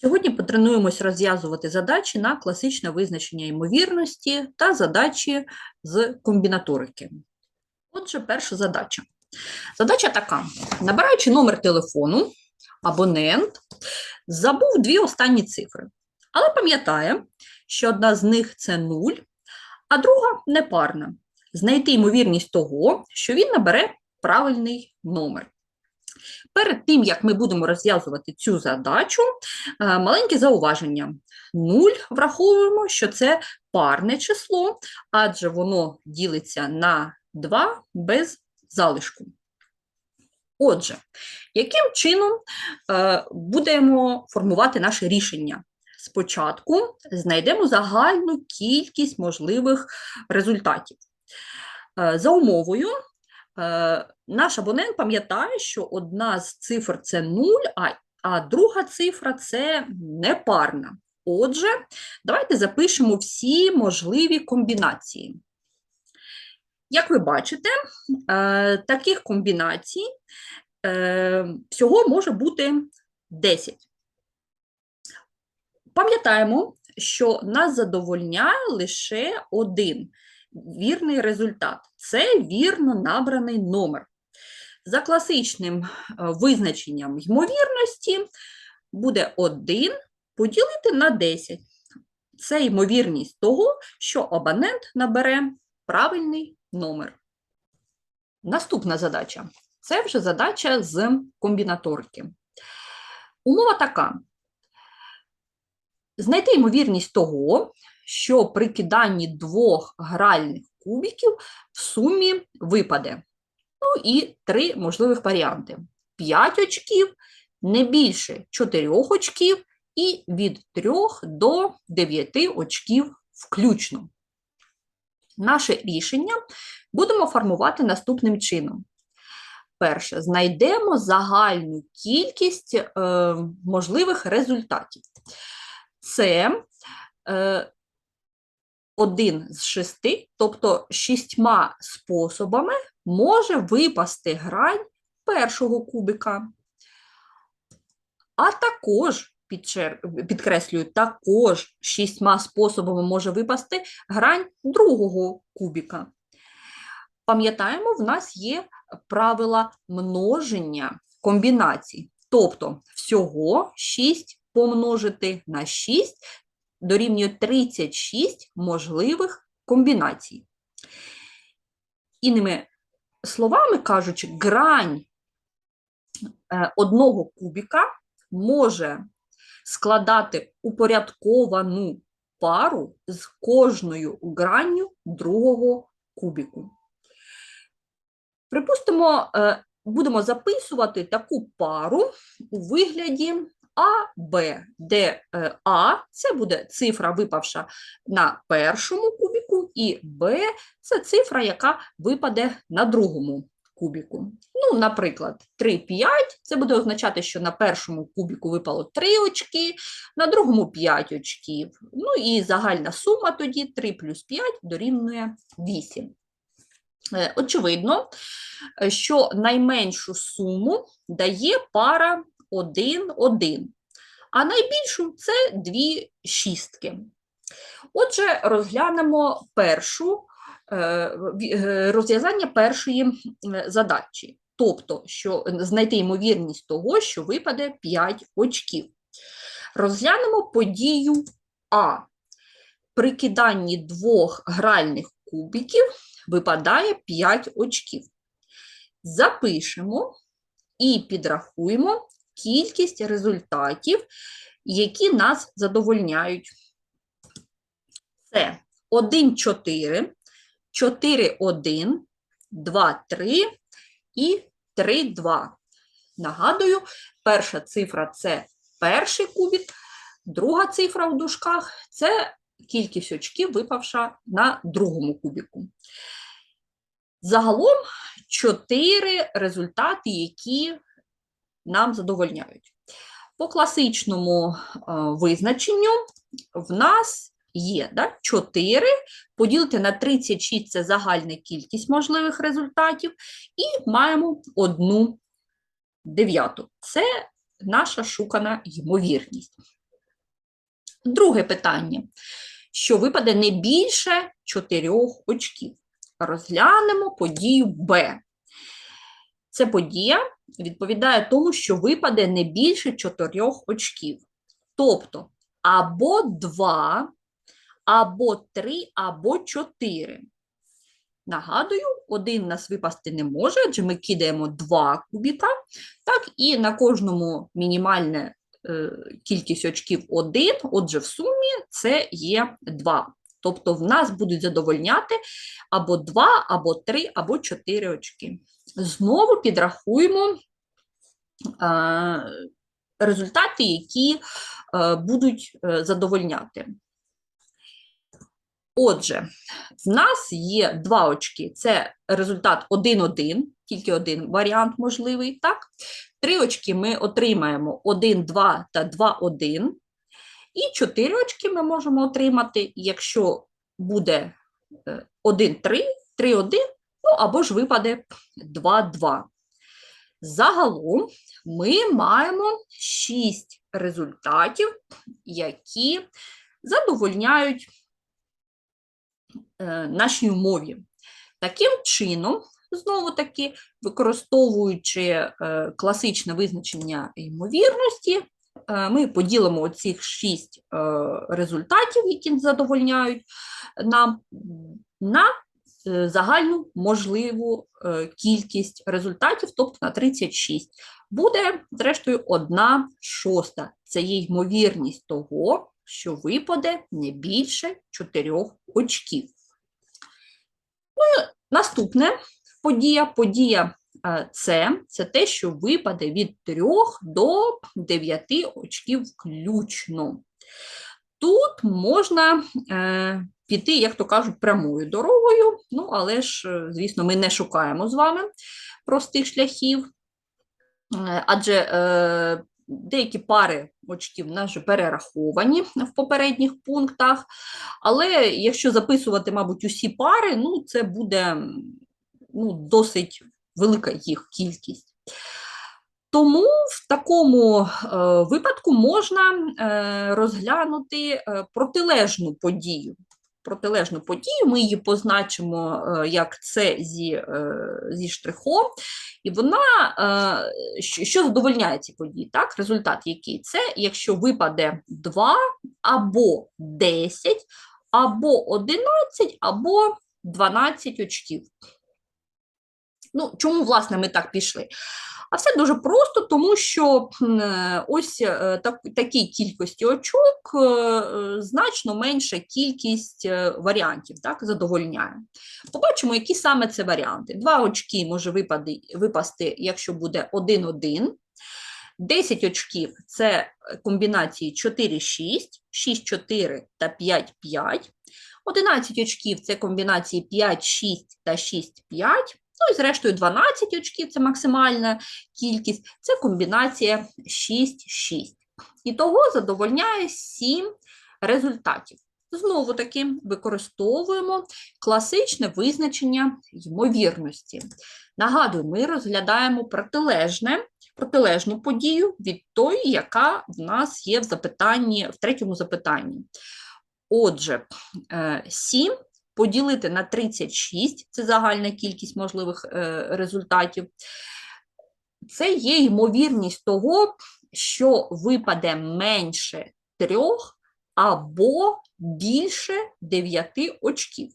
Сьогодні потренуємось розв'язувати задачі на класичне визначення ймовірності та задачі з комбінаторики. Отже, перша задача. Задача така: набираючи номер телефону, абонент забув дві останні цифри, але пам'ятає, що одна з них це 0, а друга непарна. Знайти ймовірність того, що він набере правильний номер. Перед тим, як ми будемо розв'язувати цю задачу, е, маленьке зауваження. 0 враховуємо, що це парне число, адже воно ділиться на 2 без залишку. Отже, яким чином е, будемо формувати наше рішення? Спочатку знайдемо загальну кількість можливих результатів. Е, за умовою, наш абонент пам'ятає, що одна з цифр це 0, а, а друга цифра це непарна. Отже, давайте запишемо всі можливі комбінації. Як ви бачите, е, таких комбінацій е, всього може бути 10. Пам'ятаємо, що нас задовольняє лише один вірний результат. Це вірно набраний номер. За класичним е, визначенням ймовірності буде 1 поділити на 10. Це ймовірність того, що абонент набере правильний номер. Наступна задача це вже задача з комбінаторики. Умова така: знайти ймовірність того, що при киданні двох гральних кубиків в сумі випаде. Ну і три можливих варіанти: 5 очків, не більше 4 очків і від 3 до 9 очків включно. Наше рішення будемо формувати наступним чином. Перше, знайдемо загальну кількість е, можливих результатів. Це е, один з шести, тобто шістьма способами може випасти грань першого кубика. А також, підкреслюю, також шістьма способами може випасти грань другого кубика. Пам'ятаємо, в нас є правила множення комбінацій. Тобто всього 6 помножити на 6 дорівнює 36 можливих комбінацій. Іними словами кажучи, грань е, одного кубіка може складати упорядковану пару з кожною гранню другого кубіку. Припустимо, е, будемо записувати таку пару у вигляді а, Б, де е, А це буде цифра, випавша на першому кубіку, і Б це цифра, яка випаде на другому кубіку. Ну, Наприклад, 3, 5 це буде означати, що на першому кубіку випало 3 очки, на другому 5 очків. Ну і загальна сума тоді 3 плюс 5 дорівнює 8. Е, очевидно, що найменшу суму дає пара 1, 1, а найбільшу це дві шістки. Отже, розглянемо першу е, е, розв'язання першої задачі, тобто, що знайти ймовірність того, що випаде 5 очків. Розглянемо подію А. При киданні двох гральних кубиків випадає 5 очків. Запишемо і підрахуємо кількість результатів, які нас задовольняють. Це 1, 4, 4, 1, 2, 3 і 3, 2. Нагадую, перша цифра це перший кубік, друга цифра в дужках – це кількість очків, випавша на другому кубіку. Загалом 4 результати, які нам задовольняють. По класичному е, визначенню в нас є да, 4 поділити на 36 це загальна кількість можливих результатів, і маємо одну дев'яту. Це наша шукана ймовірність. Друге питання. Що випаде не більше чотирьох очків. Розглянемо подію Б. Це подія відповідає тому, що випаде не більше чотирьох очків. Тобто або 2, або 3, або 4. Нагадую, один нас випасти не може, адже ми кидаємо 2 кубіка, так, і на кожному мінімальне е, кількість очків 1, отже, в сумі це є 2. Тобто в нас будуть задовольняти або 2, або 3, або 4 очки. Знову підрахуємо е, результати, які е, будуть е, задовольняти. Отже, в нас є два очки. Це результат 1-1, тільки один варіант можливий. так? Три очки ми отримаємо 1, 2 та 2, 1. І 4 очки ми можемо отримати, якщо буде 1, 3, 3, 1, ну або ж випаде 2, 2. Загалом ми маємо 6 результатів, які задовольняють е, нашій умові. Таким чином, знову таки, використовуючи е, класичне визначення ймовірності, е, ми поділимо оцих 6 е, результатів, які задовольняють нам, на е, загальну можливу е, кількість результатів, тобто на 36. Буде, зрештою, одна шоста. Це є ймовірність того, що випаде не більше 4 очків. Ну, Наступне подія, подія е, С, це те, що випаде від 3 до 9 очків включно. Тут можна е, піти, як то кажуть, прямою дорогою, ну, але ж, е, звісно, ми не шукаємо з вами простих шляхів, Е, адже е, деякі пари очків вже перераховані в попередніх пунктах, але якщо записувати, мабуть, усі пари, ну, це буде ну, досить велика їх кількість. Тому в такому е, випадку можна е, розглянути е, протилежну подію. Протилежну подію ми її позначимо як це зі, зі штрихом, і вона що, що задовольняє ці події? Так? Результат який? Це якщо випаде 2 або 10, або 11, або 12 очків. Ну, чому, власне, ми так пішли? А все дуже просто, тому що е, ось е, так, такій кількості очок е, значно менша кількість варіантів так, задовольняє. Побачимо, які саме це варіанти. Два очки може випади, випасти, якщо буде 1-1. 10 очків це комбінації 4-6, 6-4 та 5-5. 11 очків це комбінації 5-6 та 6-5. Ну і зрештою 12 очків це максимальна кількість, це комбінація 6-6. І того задовольняє 7 результатів. Знову таки використовуємо класичне визначення ймовірності. Нагадую, ми розглядаємо протилежне, протилежну подію від тої, яка в нас є в запитанні, в третьому запитанні. Отже, 7 поділити на 36 це загальна кількість можливих е, результатів. Це є ймовірність того, що випаде менше 3 або більше 9 очків.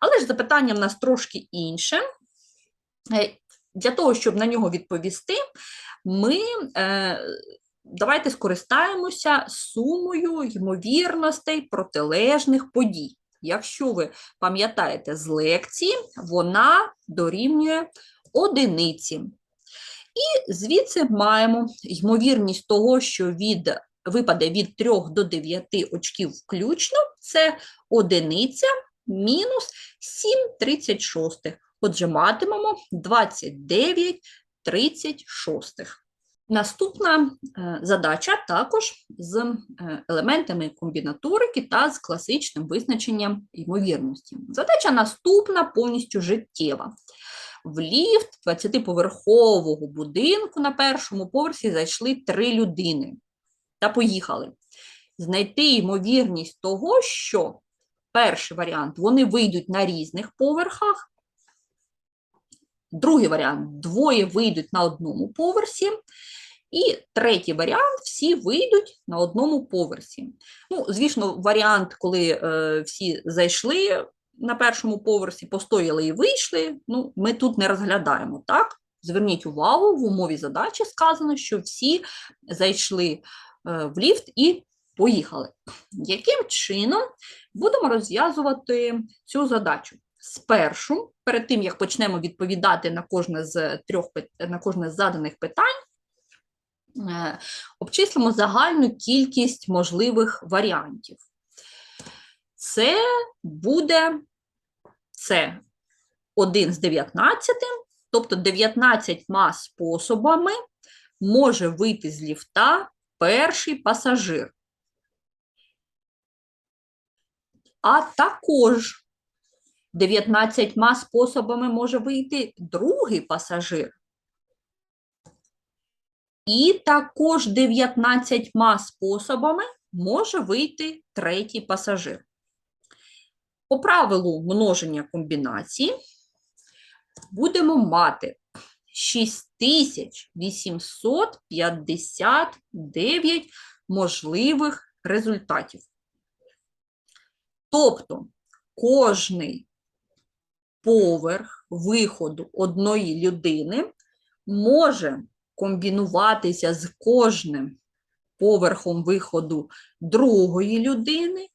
Але ж запитання в нас трошки інше. Е, Для того, щоб на нього відповісти, ми е, давайте скористаємося сумою ймовірностей протилежних подій. Якщо ви пам'ятаєте з лекції, вона дорівнює одиниці. І звідси маємо ймовірність того, що від, випаде від 3 до 9 очків включно, це одиниця мінус 7,36. Отже, матимемо 29 36. Наступна е, задача також з е, елементами комбінаторики та з класичним визначенням ймовірності. Задача наступна, повністю життєва. В ліфт 20-поверхового будинку на першому поверсі зайшли три людини та поїхали. знайти ймовірність того, що перший варіант вони вийдуть на різних поверхах, другий варіант двоє вийдуть на одному поверсі, і третій варіант всі вийдуть на одному поверсі. Ну, звісно, варіант, коли е, всі зайшли на першому поверсі, постояли і вийшли, ну, ми тут не розглядаємо, так? Зверніть увагу, в умові задачі сказано, що всі зайшли е, в ліфт і поїхали. Яким чином будемо розв'язувати цю задачу? Спершу, перед тим як почнемо відповідати на кожне з трьох на кожне з заданих питань, обчислимо загальну кількість можливих варіантів. Це буде це 1 з 19, тобто 19 способами може вийти з ліфта перший пасажир. А також 19 способами може вийти другий пасажир. І також 19 способами може вийти третій пасажир. По правилу множення комбінацій будемо мати 6859 можливих результатів. Тобто кожний поверх виходу одної людини може комбінуватися з кожним поверхом виходу другої людини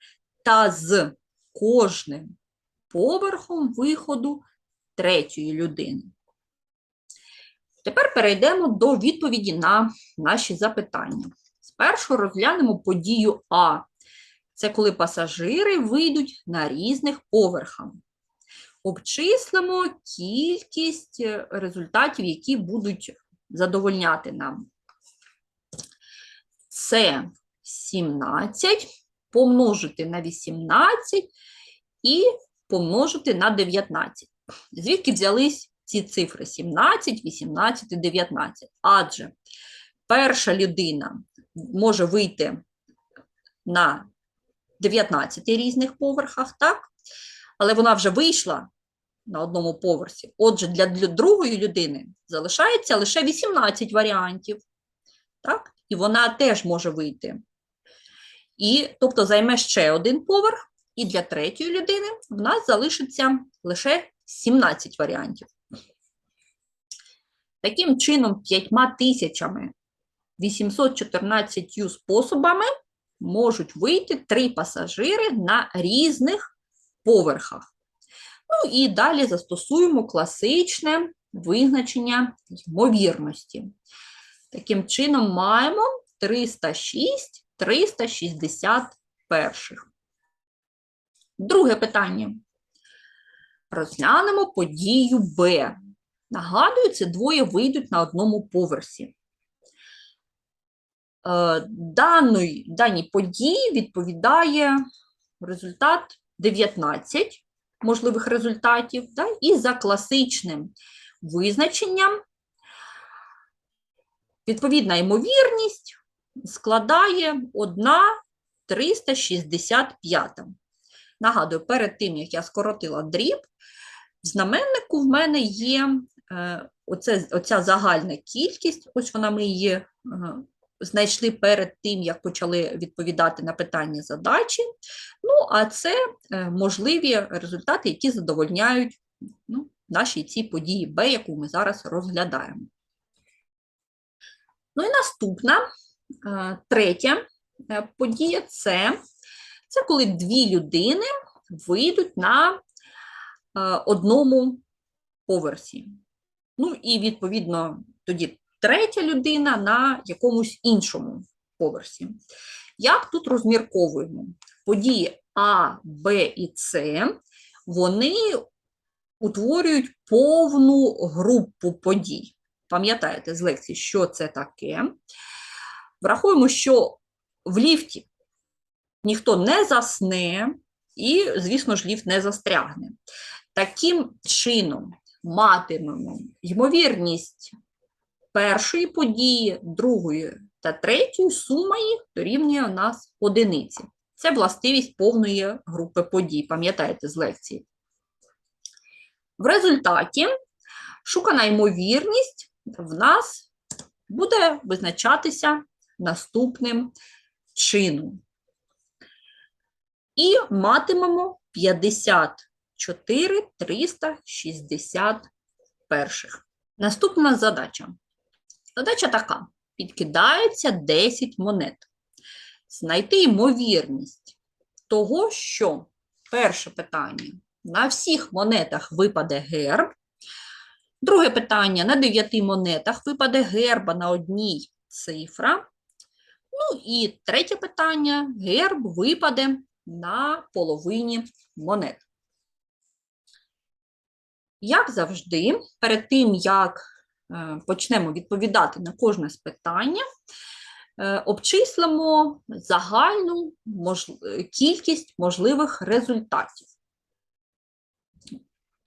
та з кожним поверхом виходу третьої людини. Тепер перейдемо до відповіді на наші запитання. Спершу розглянемо подію А. Це коли пасажири вийдуть на різних поверхах. Обчислимо кількість результатів, які будуть задовольняти нам. Це 17 помножити на 18 і помножити на 19. Звідки взялись ці цифри 17, 18 і 19? Адже перша людина може вийти на 19 різних поверхах, так? Але вона вже вийшла на одному поверсі. Отже, для, другої людини залишається лише 18 варіантів. Так? І вона теж може вийти. І, тобто, займе ще один поверх, і для третьої людини в нас залишиться лише 17 варіантів. Таким чином, 5814 способами можуть вийти три пасажири на різних поверхах. Ну і далі застосуємо класичне визначення ймовірності. Таким чином, маємо 306, 361. Друге питання. Розглянемо подію Б. Нагадую, це двоє вийдуть на одному поверсі. Е, Даної, даній події відповідає результат 19 можливих результатів, да? і за класичним визначенням відповідна ймовірність складає 1 365. Нагадую, перед тим, як я скоротила дріб, в знаменнику в мене є е, оце, оця загальна кількість, ось вона ми її е, знайшли перед тим, як почали відповідати на питання задачі. Ну, а це е, можливі результати, які задовольняють ну, наші ці події Б, яку ми зараз розглядаємо. Ну і наступна, е, третя е, подія це, це коли дві людини вийдуть на одному поверсі. Ну і, відповідно, тоді третя людина на якомусь іншому поверсі. Як тут розмірковуємо? Події А, Б і С, вони утворюють повну групу подій. Пам'ятаєте з лекції, що це таке? Врахуємо, що в ліфті ніхто не засне, і, звісно ж, ліфт не застрягне. Таким чином матимемо ймовірність першої події, другої, та третьою сума їх дорівнює у нас одиниці. Це властивість повної групи подій, пам'ятаєте з лекції. В результаті шукана ймовірність в нас буде визначатися наступним чином. І матимемо 54 361. Наступна задача. Задача така: підкидається 10 монет. Знайти ймовірність того, що перше питання на всіх монетах випаде герб. Друге питання на 9 монетах випаде герба на одній цифра. Ну і третє питання герб випаде на половині монет. Як завжди, перед тим, як почнемо відповідати на кожне з питання, е, обчислимо загальну мож... кількість можливих результатів.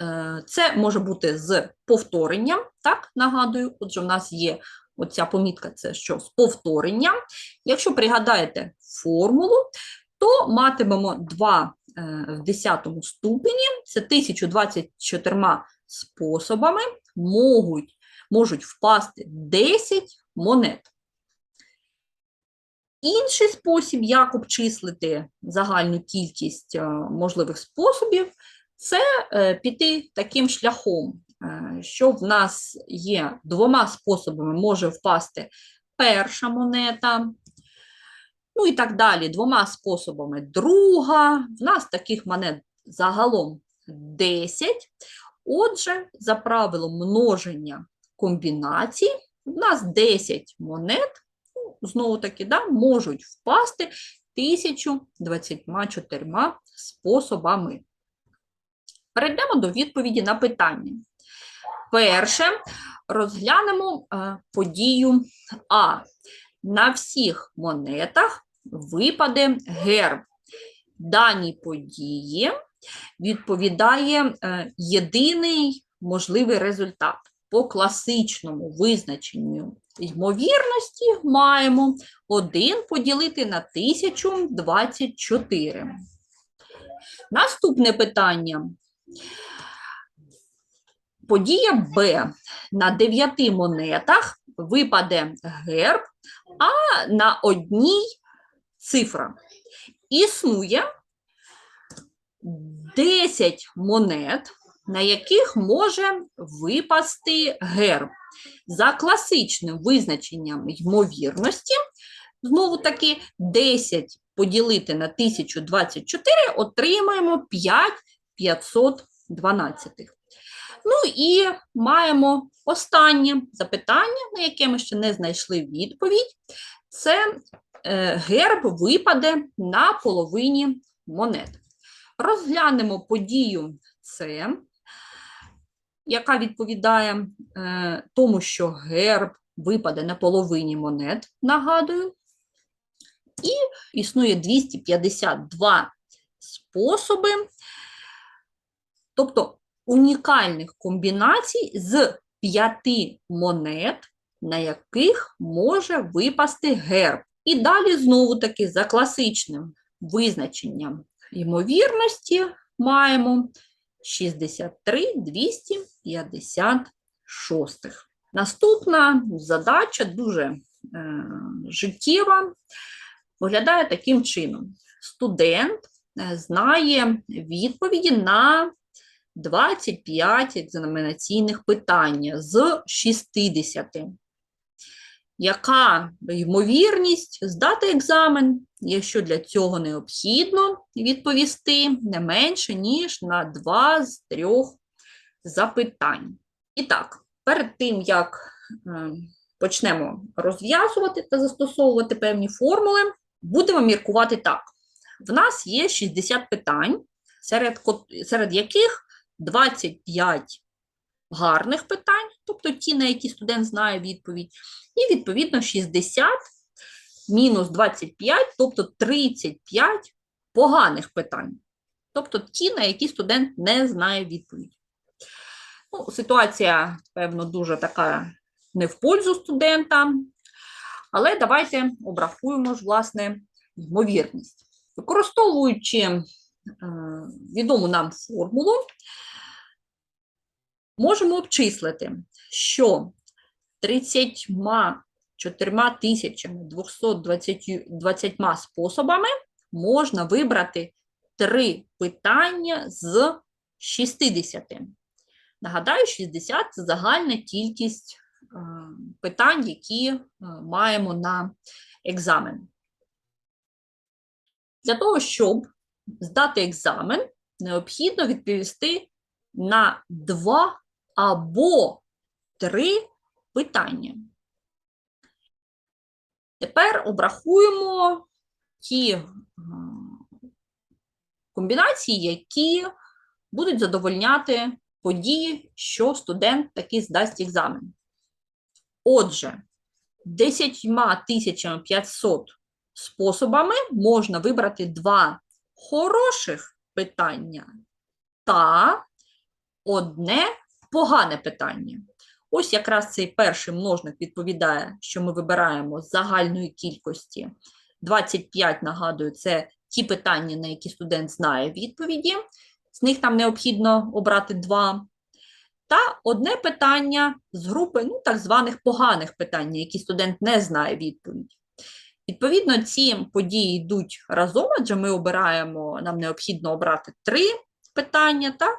Е, Це може бути з повторенням, так, нагадую, отже, в нас є оця помітка, це що з повторенням. Якщо пригадаєте формулу, то матимемо 2 е, в 10 ступені, це 1024 способами можуть, можуть впасти 10 монет. Інший спосіб, як обчислити загальну кількість е, можливих способів, це е, піти таким шляхом, е, що в нас є двома способами може впасти перша монета, ну і так далі, двома способами друга. В нас таких монет загалом 10. Отже, за правилом множення комбінацій, в нас 10 монет, ну, знову таки, да, можуть впасти 1024 способами. Перейдемо до відповіді на питання. Перше, розглянемо е, подію А. На всіх монетах випаде герб. Даній події відповідає е, єдиний можливий результат. По класичному визначенню ймовірності маємо 1 поділити на 1024. Наступне питання. Подія Б. На 9 монетах випаде герб, а на одній цифра. Існує 10 монет, на яких може випасти герб. За класичним визначенням ймовірності, знову таки 10 поділити на 1024 отримаємо 5 512. Ну і маємо останнє запитання, на яке ми ще не знайшли відповідь. Це е, герб випаде на половині монет. Розглянемо подію С, яка відповідає е, тому, що герб випаде на половині монет, нагадую. І існує 252 способи, тобто унікальних комбінацій з п'яти монет, на яких може випасти герб. І далі знову таки за класичним визначенням ймовірності маємо 63 256. Наступна задача дуже е, життєва, виглядає таким чином. Студент е, знає відповіді на 25 екзаменаційних питань з 60. Яка ймовірність здати екзамен, якщо для цього необхідно відповісти не менше, ніж на 2 з 3 запитань? І так, перед тим, як е, почнемо розв'язувати та застосовувати певні формули, будемо міркувати так. В нас є 60 питань, серед, серед яких 25 гарних питань, тобто ті, на які студент знає відповідь, і, відповідно, 60 мінус 25, тобто 35 поганих питань. Тобто ті, на які студент не знає відповідь. Ну, Ситуація, певно, дуже така не в пользу студента, Але давайте обрахуємо ж, власне, ймовірність. Використовуючи е, відому нам формулу, можемо обчислити, що 34 тисячами 220 способами можна вибрати три питання з 60. Нагадаю, 60 – це загальна кількість е, питань, які е, маємо на екзамен. Для того, щоб здати екзамен, необхідно відповісти на два або три питання. Тепер обрахуємо ті е, комбінації, які будуть задовольняти події, що студент таки здасть екзамен. Отже, 10 500 способами можна вибрати два хороших питання та одне погане питання. Ось якраз цей перший множник відповідає, що ми вибираємо з загальної кількості. 25, нагадую, це ті питання, на які студент знає відповіді. З них там необхідно обрати два. Та одне питання з групи ну, так званих поганих питань, які студент не знає відповідь. Відповідно, ці події йдуть разом, адже ми обираємо, нам необхідно обрати три питання, так?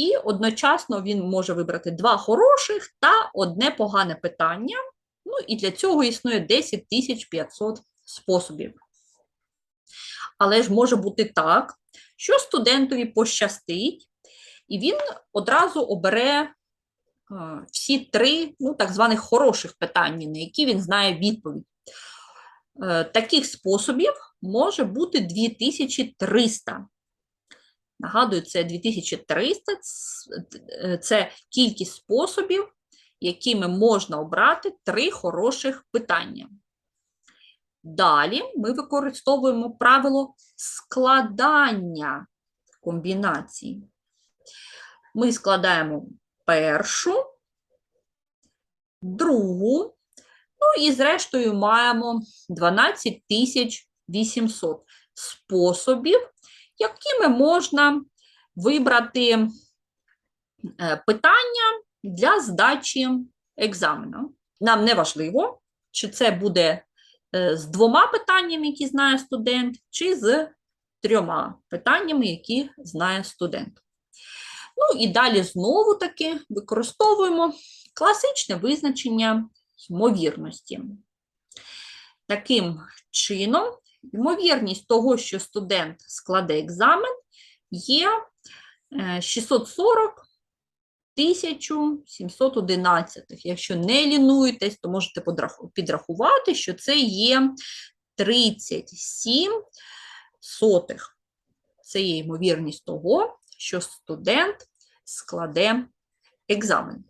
І одночасно він може вибрати два хороших та одне погане питання. Ну і для цього існує 10 500 способів. Але ж може бути так, що студентові пощастить, і він одразу обере е, всі три ну, так званих хороших питання, на які він знає відповідь. Е, таких способів може бути 2300. Нагадую, це 2300 е, це кількість способів, якими можна обрати три хороших питання. Далі ми використовуємо правило складання комбінацій. Ми складаємо першу, другу, ну і зрештою маємо 12 800 способів, якими можна вибрати е, питання для здачі екзамену. Нам не важливо, чи це буде е, з двома питаннями, які знає студент, чи з трьома питаннями, які знає студент. Ну і далі знову таки використовуємо класичне визначення ймовірності. Таким чином, ймовірність того, що студент складе екзамен, є 640 1711. Якщо не лінуєтесь, то можете підрахувати, що це є 37 сотих. Це є ймовірність того, що студент складе екзамен.